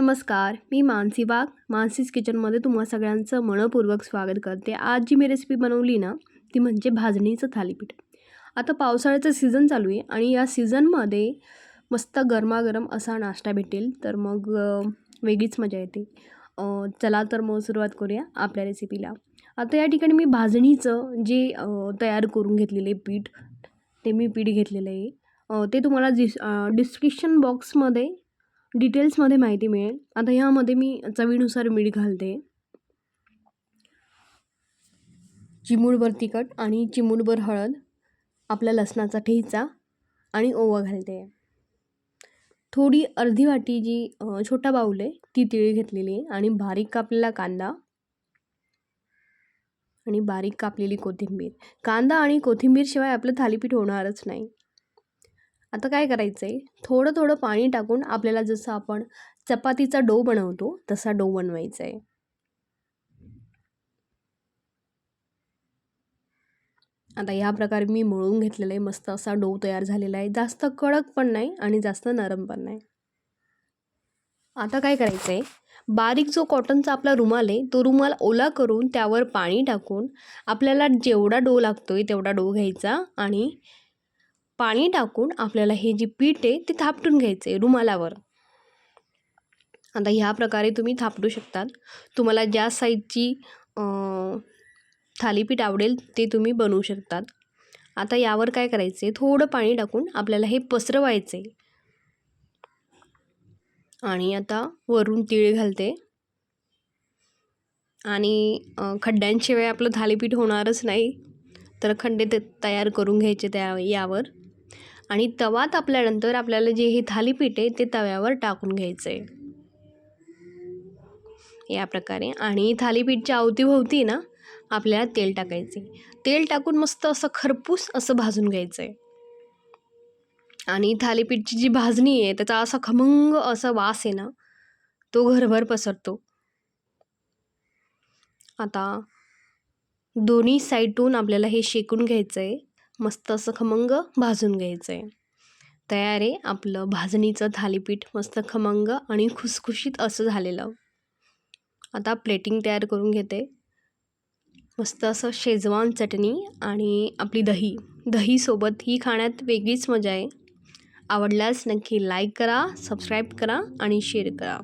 नमस्कार मी मानसी वाघ मानसीज किचनमध्ये तुम्हा सगळ्यांचं मनपूर्वक स्वागत करते. आज जी मी रेसिपी बनवली ना ती म्हणजे भाजणीचं थालीपीठ. आता पावसाळ्याचं सीझन चालू आहे आणि या सीझनमध्ये मस्त गरमागरम असा नाश्ता भेटेल तर मग वेगळीच मजा येते. चला तर मग सुरुवात करूया आपल्या रेसिपीला आता या ठिकाणी मी भाजणीचं जे तयार करून घेतलेले पीठ ते मी पीठ घेतलेलं आहे. ते तुम्हाला डिस डिस्क्रिप्शन बॉक्समध्ये डिटेल्समध्ये माहिती मिळेल. आता ह्यामध्ये मी चवीनुसार मीठ घालते. चिमूडभर तिखट आणि चिमूडभर हळद आपला लसणाचा ठेचा आणि ओवा घालते. थोडी अर्धी वाटी जी छोटा बाऊल आहे ती तिळी घेतलेली आहे आणि बारीक कापलेला कांदा आणि बारीक कापलेली कोथिंबीर. कांदा आणि कोथिंबीरशिवाय आपलं थालीपीठ होणारच नाही. आता काय करायचं आहे थोडं थोडं पाणी टाकून आपल्याला जसं आपण चपातीचा डो बनवतो तसा डो बनवायचा आहे आता ह्या प्रकारे मी मळून घेतलेलं आहे. मस्त असा डो तयार झालेला आहे. जास्त कडक पण नाही आणि जास्त नरम पण नाही. आता काय करायचं आहे बारीक जो कॉटनचा आपला रुमाल आहे तो रुमाल ओला करून त्यावर पाणी टाकून आपल्याला जेवढा डो लागतो आहे तेवढा डो घ्यायचा आणि पाणी टाकून आपल्याला हे जी पीठ आहे ते थापटून घ्यायचं आहे रुमालावर. आता ह्या प्रकारे तुम्ही थापटू शकतात. तुम्हाला ज्या साईजची थालीपीठ आवडेल ते तुम्ही बनवू शकतात. आता यावर काय करायचं आहे थोडं पाणी टाकून आपल्याला हे पसरवायचं आहे आणि आता वरून तीळ घालते. आणि खड्ड्यांशिवाय आपलं थालीपीठ होणारच नाही. तर खड्डे ते तयार करून घ्यायचे त्या यावर. आणि तवा तापल्यानंतर आपल्याला जे हे थालीपीठ आहे ते तव्यावर टाकून घ्यायचं आहे या प्रकारे. आणि थालीपीठच्या अवतीभोवती ना आपल्याला तेल टाकायचे तेल टाकून मस्त असं खरपूस असं भाजून घ्यायचं आहे आणि थालीपीठची जी भाजणी आहे त्याचा असा खमंग असा वास आहे ना तो घरभर पसरतो. आता दोन्ही साईडून आपल्याला हे शेकून घ्यायचं आहे मस्त असं खमंग भाजून घ्यायचं आहे तयार आहे आपलं भाजणीचं थालीपीठ मस्त खमंग आणि खुसखुशीत असं झालेलं. आता प्लेटिंग तयार करून घेते. मस्त असं शेजवान चटणी आणि आपली दही. दहीसोबत ही खाण्यात वेगळीच मजा आहे. आवडल्यास नक्की लाईक करा सबस्क्राईब करा आणि शेअर करा.